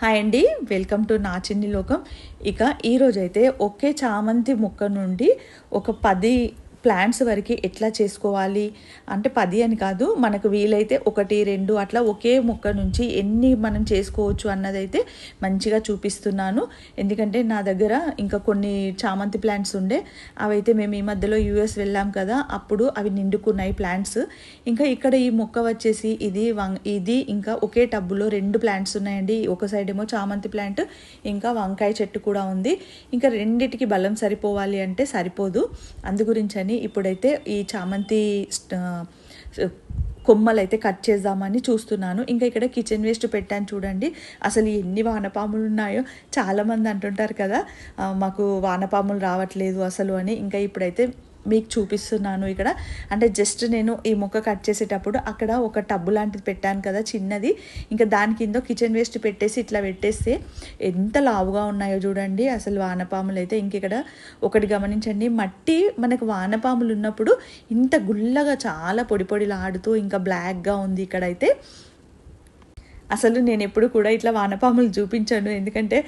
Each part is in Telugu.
హాయ్ అండి వెల్కమ్ టు నా చిన్ని లోకం. ఇక ఈరోజైతే ఒకే చామంతి మొక్క నుండి ఒక పది ప్లాంట్స్ వరకు ఎట్లా చేసుకోవాలి? అంటే పది అని కాదు మనకు వీలైతే ఒకటి రెండు అట్లా ఒకే మొక్క నుంచి ఎన్ని మనం చేసుకోవచ్చు అన్నదైతే మంచిగా చూపిస్తున్నాను. ఎందుకంటే నా దగ్గర ఇంకా కొన్ని చామంతి ప్లాంట్స్ ఉండే అవైతే మేము ఈ మధ్యలో యూఎస్ వెళ్ళాం కదా అప్పుడు అవి నిండుకున్నాయి ప్లాంట్స్ ఇంకా ఇక్కడ ఈ మొక్క వచ్చేసి ఇది వం ఇది ఇంకా ఒకే టబ్బులో రెండు ప్లాంట్స్ ఉన్నాయండి. ఒక సైడ్ ఏమో చామంతి ప్లాంట్ ఇంకా వంకాయ చెట్టు కూడా ఉంది. ఇంకా రెండిటికి బలం సరిపోవాలి అంటే సరిపోదు. అందు గురించి గురించని ఇప్పుడైతే ఈ చామంతి కొమ్మలు అయితే కట్ చేద్దామని చూస్తున్నాను. ఇంకా ఇక్కడ కిచెన్ వేస్ట్ పెట్టాను చూడండి. అసలు ఎన్ని వానపాములు ఉన్నాయో చాలామంది అంటుంటారు కదా మాకు వానపాములు రావట్లేదు అసలు అని. ఇంకా ఇప్పుడైతే మీకు చూపిస్తున్నాను ఇక్కడ. అంటే జస్ట్ నేను ఈ మొక్క కట్ చేసేటప్పుడు అక్కడ ఒక టబ్బు లాంటిది పెట్టాను కదా చిన్నది. ఇంకా దాని కింద కిచెన్ వేస్ట్ పెట్టేసి ఇట్లా పెట్టేస్తే ఎంత లావుగా ఉన్నాయో చూడండి. అసలు వానపాములు అయితే ఇంక ఇక్కడ ఒకటి గమనించండి. మట్టి మనకు వానపాములు ఉన్నప్పుడు ఇంత గుల్లగా చాలా పొడి పొడిలాడుతూ ఇంకా బ్లాక్గా ఉంది ఇక్కడైతే. అసలు నేను ఎప్పుడు కూడా ఇట్లా వానపాములు చూపించాను. ఎందుకంటే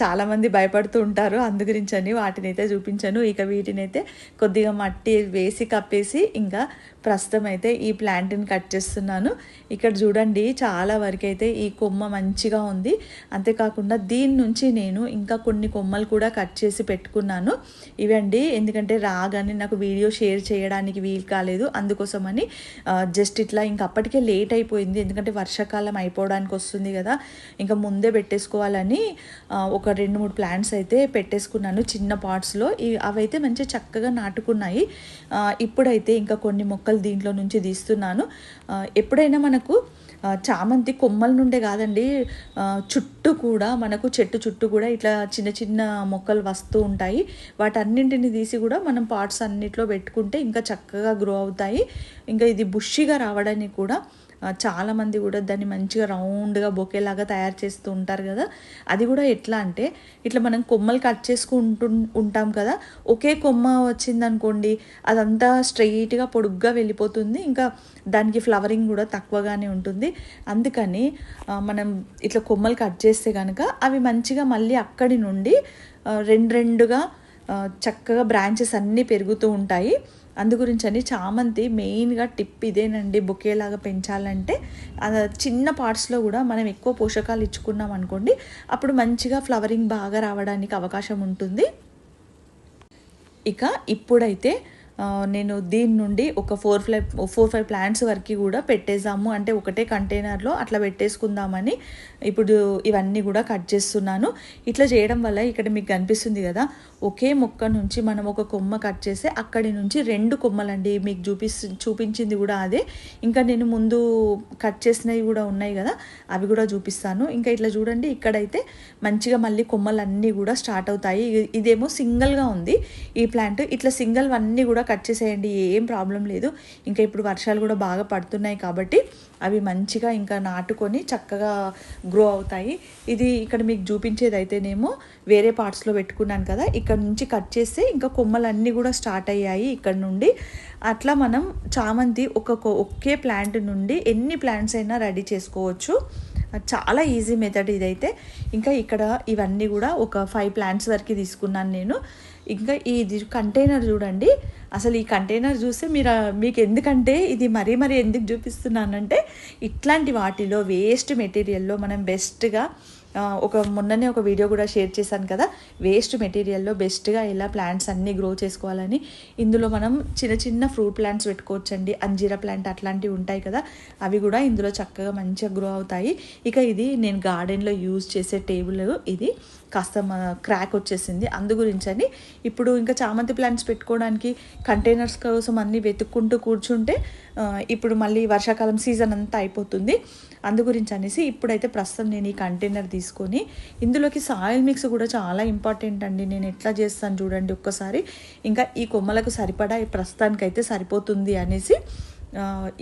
చాలామంది భయపడుతూ ఉంటారు. అందు గురించని వాటిని అయితే చూపించాను. ఇక వీటినైతే కొద్దిగా మట్టి వేసి కప్పేసి ఇంకా ప్రస్తుతం అయితే ఈ ప్లాంట్ని కట్ చేస్తున్నాను. ఇక్కడ చూడండి చాలా వరకు అయితే ఈ కొమ్మ మంచిగా ఉంది. అంతేకాకుండా దీని నుంచి నేను ఇంకా కొన్ని కొమ్మలు కూడా కట్ చేసి పెట్టుకున్నాను. ఇవండి ఎందుకంటే రాగానే నాకు వీడియో షేర్ చేయడానికి వీలు కాలేదు. అందుకోసమని జస్ట్ ఇట్లా ఇంకా అప్పటికే లేట్ అయిపోయింది. ఎందుకంటే వర్షాకాలం అయిపోవడం అయిపోవడానికి వస్తుంది కదా. ఇంకా ముందే పెట్టేసుకోవాలని ఒక రెండు మూడు ప్లాంట్స్ అయితే పెట్టేసుకున్నాను చిన్న పాట్స్లో. అవైతే మంచి చక్కగా నాటుకున్నాయి. ఇప్పుడైతే ఇంకా కొన్ని మొక్కలు దీంట్లో నుంచి తీస్తున్నాను. ఎప్పుడైనా మనకు చామంతి కొమ్మల నుండే కాదండి చుట్టూ కూడా మనకు చెట్టు చుట్టూ కూడా ఇట్లా చిన్న చిన్న మొక్కలు వస్తూ ఉంటాయి. వాటన్నింటిని తీసి కూడా మనం పార్ట్స్ అన్నిట్లో పెట్టుకుంటే ఇంకా చక్కగా గ్రో అవుతాయి. ఇంకా ఇది బుష్షిగా రావడానికి కూడా చాలామంది కూడా దాన్ని మంచిగా రౌండ్గా బొకేలాగా తయారు చేస్తూ ఉంటారు కదా. అది కూడా ఎట్లా అంటే ఇట్లా మనం కొమ్మలు కట్ చేసుకుంటు ఉంటాం కదా. ఒకే కొమ్మ వచ్చిందనుకోండి అదంతా స్ట్రైట్గా పొడుగ్గా వెళ్ళిపోతుంది. ఇంకా దానికి ఫ్లవరింగ్ కూడా తక్కువగానే ఉంటుంది. అందుకని మనం ఇట్లా కొమ్మలు కట్ చేస్తే కనుక అవి మంచిగా మళ్ళీ అక్కడి నుండి రెండు రెండుగా చక్కగా బ్రాంచెస్ అన్నీ పెరుగుతూ ఉంటాయి. అందు గురించి చామంతి మెయిన్గా టిప్ ఇదేనండి. బొకేలాగా పెంచాలంటే చిన్న పార్ట్స్లో కూడా మనం ఎక్కువ పోషకాలు ఇచ్చుకున్నాం అనుకోండి అప్పుడు మంచిగా ఫ్లవరింగ్ బాగా రావడానికి అవకాశం ఉంటుంది. ఇక ఇప్పుడైతే నేను దీని నుండి ఒక four five four five plants వరకు కూడా పెట్టేసాము అంటే ఒకటే కంటైనర్లో అట్లా పెట్టేసుకుందామని ఇప్పుడు ఇవన్నీ కూడా కట్ చేస్తున్నాను. ఇట్లా చేయడం వల్ల ఇక్కడ మీకు కనిపిస్తుంది కదా ఒకే మొక్క నుంచి మనం ఒక కొమ్మ కట్ చేస్తే అక్కడి నుంచి రెండు కొమ్మలండి మీకు చూపి చూపించింది కూడా అదే. ఇంకా నేను ముందు కట్ చేసినవి కూడా ఉన్నాయి కదా అవి కూడా చూపిస్తాను. ఇంకా ఇట్లా చూడండి ఇక్కడైతే మంచిగా మళ్ళీ కొమ్మలన్నీ కూడా స్టార్ట్ అవుతాయి. ఇదేమో సింగిల్గా ఉంది ఈ ప్లాంట్. ఇట్లా సింగిల్ అన్నీ కూడా కట్ చేసేయండి ఏం ప్రాబ్లం లేదు. ఇంకా ఇప్పుడు వర్షాలు కూడా బాగా పడుతున్నాయి కాబట్టి అవి మంచిగా ఇంకా నాటుకొని చక్కగా గ్రో అవుతాయి. ఇది ఇక్కడ మీకు చూపించేది అయితేనేమో వేరే పార్ట్స్లో పెట్టుకున్నాను కదా ఇక్కడ నుంచి కట్ చేస్తే ఇంకా కొమ్మలన్నీ కూడా స్టార్ట్ అయ్యాయి ఇక్కడ నుండి. అట్లా మనం చామంతి ఒక ఒకే ప్లాంట్ నుండి ఎన్ని ప్లాంట్స్ అయినా రెడీ చేసుకోవచ్చు. చాలా ఈజీ మెథడ్ ఇదైతే. ఇంకా ఇక్కడ ఇవన్నీ కూడా ఒక ఫైవ్ ప్లాంట్స్ వరకు తీసుకున్నాను నేను. ఇంకా ఇది కంటైనర్ చూడండి. అసలు ఈ కంటైనర్ చూస్తే మీరు మీకు ఎందుకంటే ఇది మరీ మరీ ఎందుకు చూపిస్తున్నానంటే ఇట్లాంటి వాటిలో వేస్ట్ మెటీరియల్లో మనం బెస్ట్గా ఒక మొన్ననే ఒక వీడియో కూడా షేర్ చేశాను కదా. వేస్ట్ మెటీరియల్లో బెస్ట్గా ఎలా ప్లాంట్స్ అన్నీ గ్రో చేసుకోవాలని. ఇందులో మనం చిన్న చిన్న ఫ్రూట్ ప్లాంట్స్ పెట్టుకోవచ్చండి. అంజీరా ప్లాంట్ అట్లాంటివి ఉంటాయి కదా. అవి కూడా ఇందులో చక్కగా మంచిగా గ్రో అవుతాయి. ఇక ఇది నేను గార్డెన్లో యూజ్ చేసే టేబుల్ ఇది. కాస్త క్రాక్ వచ్చేసింది. అందు గురించండి. ఇప్పుడు ఇంకా చామంతి ప్లాంట్స్ పెట్టుకోవడానికి కంటైనర్స్ కోసం అన్నీ వెతుక్కుంటూ కూర్చుంటే ఇప్పుడు మళ్ళీ వర్షాకాలం సీజన్ అంతా అయిపోతుంది. అందు గురించి అనేసి ఇప్పుడైతే ప్రస్తుతం నేను ఈ కంటైనర్ తీసుకొని ఇందులోకి సాయిల్ మిక్స్ కూడా చాలా ఇంపార్టెంట్ అండి. నేను ఎట్లా చేస్తాను చూడండి ఒక్కసారి. ఇంకా ఈ కొమ్మలకు సరిపడా ప్రస్తుతానికైతే సరిపోతుంది అనేసి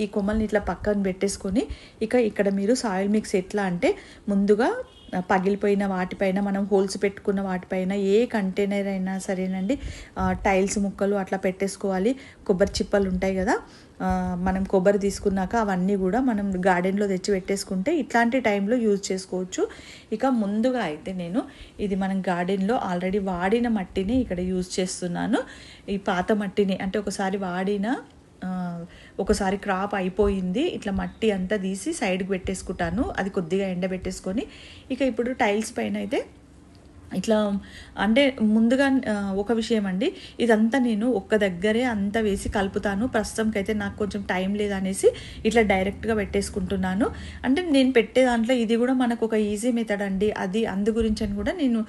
ఈ కొమ్మల్ని ఇట్లా పక్కన పెట్టేసుకొని ఇక ఇక్కడ మీరు సాయిల్ మిక్స్ ఎట్లా అంటే ముందుగా పగిలిపోయిన వాటిపైన మనం హోల్స్ పెట్టుకున్న వాటిపైన ఏ కంటైనర్ అయినా సరేనండి టైల్స్ ముక్కలు అట్లా పెట్టేసుకోవాలి. కొబ్బరి చిప్పలు ఉంటాయి కదా మనం కొబ్బరి తీసుకున్నాక అవన్నీ కూడా మనం గార్డెన్లో తెచ్చి పెట్టేసుకుంటే ఇట్లాంటి టైంలో యూజ్ చేసుకోవచ్చు. ఇక ముందుగా అయితే నేను ఇది మనం గార్డెన్లో ఆల్రెడీ వాడిన మట్టిని ఇక్కడ యూజ్ చేస్తున్నాను. ఈ పాత మట్టిని అంటే ఒకసారి వాడిన ఒకసారి క్రాప్ అయిపోయింది ఇట్లా మట్టి అంతా తీసి సైడ్కి పెట్టేసుకుంటాను. అది కొద్దిగా ఎండబెట్టేసుకొని ఇక ఇప్పుడు టైల్స్ పైన అయితే ఇట్లా అంటే ముందుగా ఒక విషయం అండి. ఇదంతా నేను ఒక్క దగ్గరే అంతా వేసి కలుపుతాను. ప్రస్తుతంకైతే అయితే నాకు కొంచెం టైం లేదనేసి ఇట్లా డైరెక్ట్గా పెట్టేసుకుంటున్నాను. అంటే నేను పెట్టే దాంట్లో ఇది కూడా మనకు ఒక ఈజీ మెథడ్ అండి. అది అందు గురించి అని కూడా నేను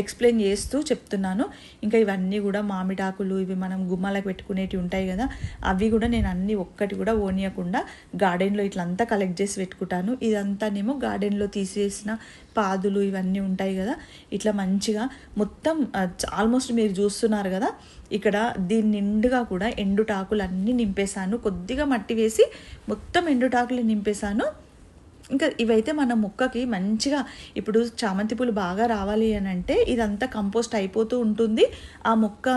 ఎక్స్ప్లెయిన్ చేస్తూ చెప్తున్నాను. ఇంకా ఇవన్నీ కూడా మామిడాకులు ఇవి మనం గుమ్మాలకు పెట్టుకునేటివి ఉంటాయి కదా అవి కూడా నేను అన్ని ఒక్కటి కూడా ఓనియకుండా గార్డెన్లో ఇట్లా అంతా కలెక్ట్ చేసి పెట్టుకుంటాను. ఇదంతానేమో గార్డెన్లో తీసేసిన పాదులు ఇవన్నీ ఉంటాయి కదా. ఇట్లా మంచిగా మొత్తం ఆల్మోస్ట్ మీరు చూస్తున్నారు కదా. ఇక్కడ దీని నిండుగా కూడా ఎండుటాకులు అన్నీ నింపేశాను. కొద్దిగా మట్టి వేసి మొత్తం ఎండుటాకులు నింపేశాను. ఇంకా ఇవైతే మన మొక్కకి మంచిగా ఇప్పుడు చామంతి పూలు బాగా రావాలి అని అంటే ఇదంతా కంపోస్ట్ అయిపోతూ ఉంటుంది. ఆ మొక్క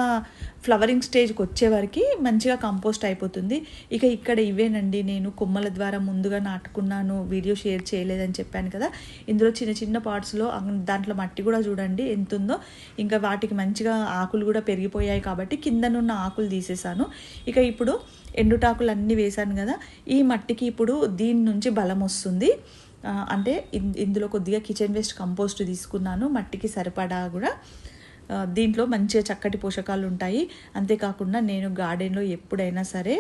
ఫ్లవరింగ్ స్టేజ్కి వచ్చే వరకు మంచిగా కంపోస్ట్ అయిపోతుంది. ఇక ఇక్కడ ఇవేనండి నేను కొమ్మల ద్వారా ముందుగా నాటుకున్నాను వీడియో షేర్ చేయలేదని చెప్పాను కదా. ఇందులో చిన్న చిన్న పార్ట్స్లో దాంట్లో మట్టి కూడా చూడండి ఎంత ఉందో ఇంకా వాటికి మంచిగా ఆకులు కూడా పెరిగిపోయాయి కాబట్టి కిందనున్న ఆకులు తీసేసాను. ఇక ఇప్పుడు ఎండుటాకులు అన్నీ వేశాను కదా ఈ మట్టికి ఇప్పుడు దీని నుంచి బలం వస్తుంది. అంటే ఇందులో కొద్దిగా కిచెన్ వేస్ట్ కంపోస్ట్ తీసుకున్నాను మట్టికి సరిపడా కూడా. దీంట్లో మంచిగా చక్కటి పోషకాలు ఉంటాయి. అంతేకాకుండా నేను గార్డెన్లో ఎప్పుడైనా సరే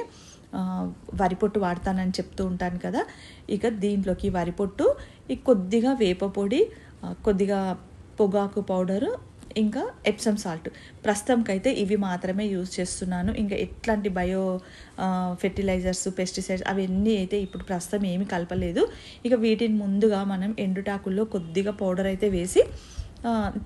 వరి పొట్టు వాడతానని చెప్తూ ఉంటాను కదా ఇక దీంట్లోకి వరి పొట్టు ఈ కొద్దిగా వేప పొడి కొద్దిగా పొగాకు పౌడరు ఇంకా ఎప్సమ్ సాల్ట్ ప్రస్తుతంకైతే ఇవి మాత్రమే యూజ్ చేస్తున్నాను. ఇంకా ఎట్లాంటి బయో ఫెర్టిలైజర్స్ పెస్టిసైడ్స్ అవన్నీ అయితే ఇప్పుడు ప్రస్తుతం ఏమీ కలపలేదు. ఇక వీటిని ముందుగా మనం ఎండుటాకుల్లో కొద్దిగా పౌడర్ అయితే వేసి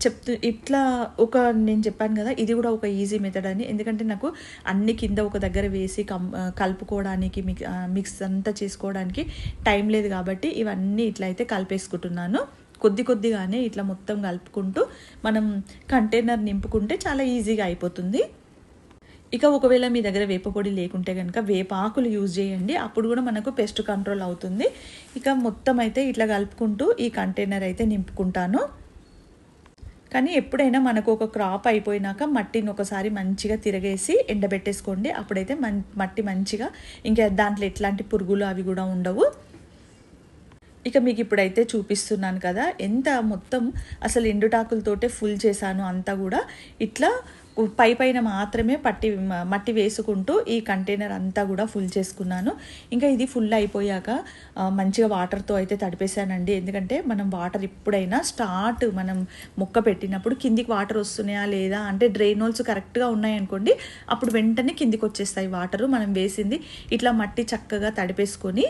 చెప్తూ ఇట్లా ఒక నేను చెప్పాను కదా ఇది కూడా ఒక ఈజీ మెథడ్ అని ఎందుకంటే నాకు అన్ని కింద ఒక దగ్గర వేసి కం కలుపుకోవడానికి మిక్ మిక్స్ అంతా చేసుకోవడానికి టైం లేదు కాబట్టి ఇవన్నీ ఇట్లా అయితే కలిపేసుకుంటున్నాను. కొద్ది కొద్దిగానే ఇట్లా మొత్తం కలుపుకుంటూ మనం కంటైనర్ నింపుకుంటే చాలా ఈజీగా అయిపోతుంది. ఇక ఒకవేళ మీ దగ్గర వేప పొడి లేకుంటే కనుక వేపాకులు యూజ్ చేయండి. అప్పుడు కూడా మనకు పెస్ట్ కంట్రోల్ అవుతుంది. ఇక మొత్తం అయితే ఇట్లా కలుపుకుంటూ ఈ కంటైనర్ అయితే నింపుకుంటాను. కానీ ఎప్పుడైనా మనకు ఒక క్రాప్ అయిపోయినాక మట్టిని ఒకసారి మంచిగా తిరగేసి ఎండబెట్టేసుకోండి. అప్పుడైతే మన్ మట్టి మంచిగా ఇంకా దాంట్లో ఎట్లాంటి పురుగులు అవి కూడా ఉండవు. ఇక మీకు ఇప్పుడైతే చూపిస్తున్నాను కదా ఎంత మొత్తం అసలు ఎండుటాకులతోటే ఫుల్ చేశాను అంతా కూడా. ఇట్లా పై పైన మాత్రమే పట్టి మట్టి వేసుకుంటూ ఈ కంటైనర్ అంతా కూడా ఫుల్ చేసుకున్నాను. ఇంకా ఇది ఫుల్ అయిపోయాక మంచిగా వాటర్తో అయితే తడిపేశానండి. ఎందుకంటే మనం వాటర్ ఎప్పుడైనా స్టార్ట్ మనం మొక్క పెట్టినప్పుడు కిందికి వాటర్ వస్తున్నాయా లేదా అంటే డ్రైన్ హోల్స్ కరెక్ట్గా ఉన్నాయనుకోండి అప్పుడు వెంటనే కిందికి వచ్చేస్తాయి వాటర్ మనం వేసింది ఇట్లా మట్టి చక్కగా తడిపేసుకొని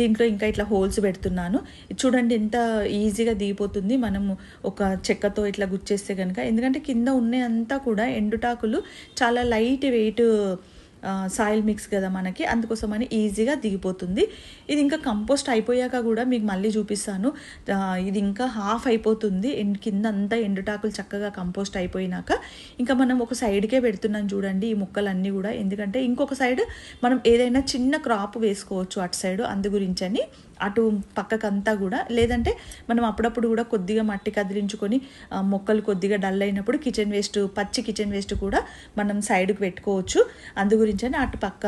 దీంట్లో ఇంకా ఇట్లా హోల్స్ పెడుతున్నాను. చూడండి ఎంత ఈజీగా దిగిపోతుంది. మనము ఒక చెక్కతో ఇట్లా గుచ్చేస్తే కనుక ఎందుకంటే కింద ఉన్నాయంతా కూడా ఎండుటాకులు చాలా లైట్ వెయిట్ సాయిల్ మిక్స్ కదా మనకి. అందుకోసమని ఈజీగా దిగిపోతుంది. ఇది ఇంకా కంపోస్ట్ అయిపోయాక కూడా మీకు మళ్ళీ చూపిస్తాను. ఇది ఇంకా హాఫ్ అయిపోతుంది. ఎండ్ కింద అంతా ఎండుటాకులు చక్కగా కంపోస్ట్ అయిపోయినాక ఇంకా మనం ఒక సైడ్కే పెడుతున్నాం చూడండి ఈ ముక్కలన్నీ కూడా. ఎందుకంటే ఇంకొక సైడ్ మనం ఏదైనా చిన్న క్రాప్ వేసుకోవచ్చు అటు సైడ్ అందు గురించి అని అటు పక్కకంతా కూడా లేదంటే మనం అప్పుడప్పుడు కూడా కొద్దిగా మట్టి కదిలించుకొని మొక్కలు కొద్దిగా డల్ అయినప్పుడు కిచెన్ వేస్ట్ పచ్చి కిచెన్ వేస్ట్ కూడా మనం సైడ్కి పెట్టుకోవచ్చు. అందు గురించి అని అటు పక్క